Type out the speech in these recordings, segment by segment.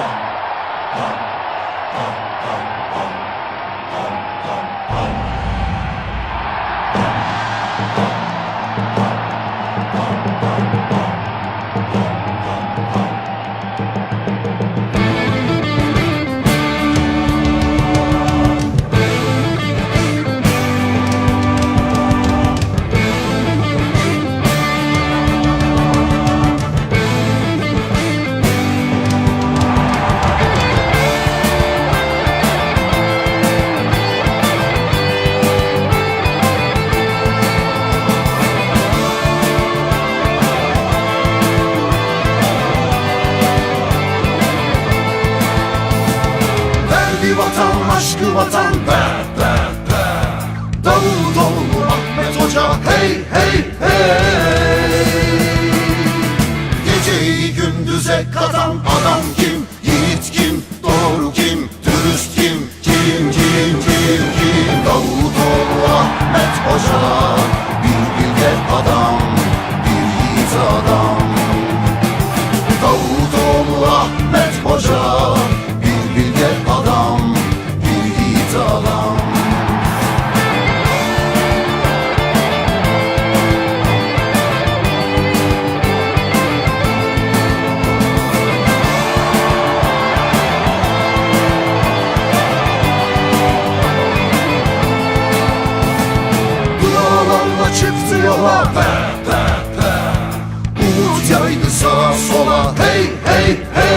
はっ aşkı vatan ver ver ver Davutoğlu Ahmet Hoca hey hey hey Geceyi gündüze katan adam kim? Yiğit kim? Doğru kim? Dürüst kim? Kim kim kim kim? Davutoğlu Ahmet Hoca Bir bilge adam Bir yiğit adam Davutoğlu Ahmet Hoca çıktı yola. Be be be Umut yaydı sağa sola. Hey hey hey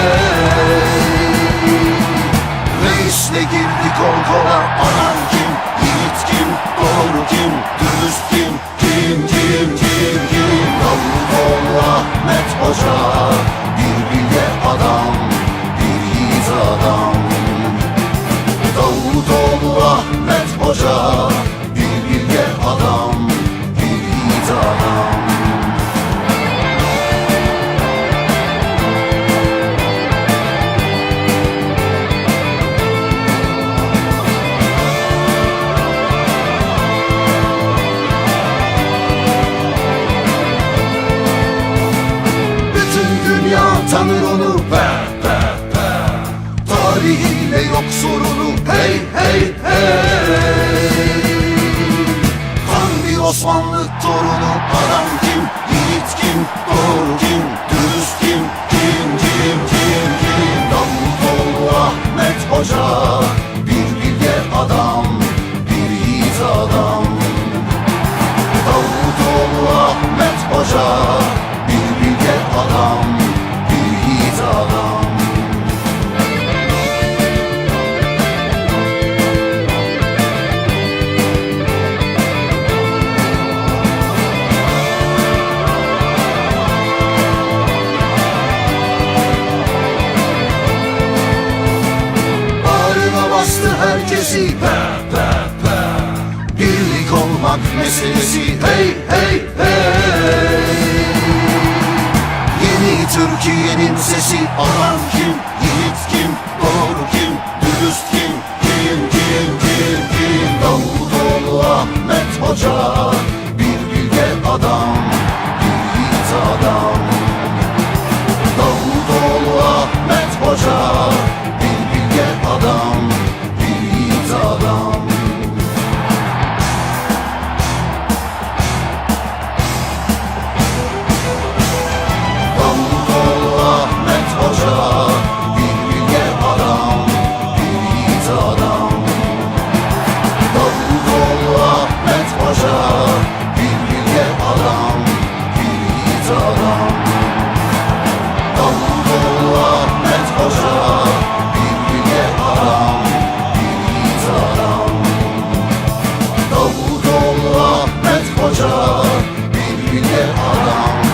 tanır onu. Be be be Tarihiyle yok sorunu. Hey hey hey. Tam bir Osmanlı torunu. Adam kim, yiğit kim, doğru kim, dürüst kim? Kim kim kim kim? Davutoğlu Ahmet Hoca. Bir bilge adam, bir yiğit adam. Davutoğlu Ahmet Hoca bastı herkesi. Be be be Birlik olmak meselesi. Hey hey hey. Yeni Türkiye'nin sesi. Alan kim, yiğit kim, doğru kim, dürüst kim Kim kim kim kim Davutoğlu Ahmet Hoca you along.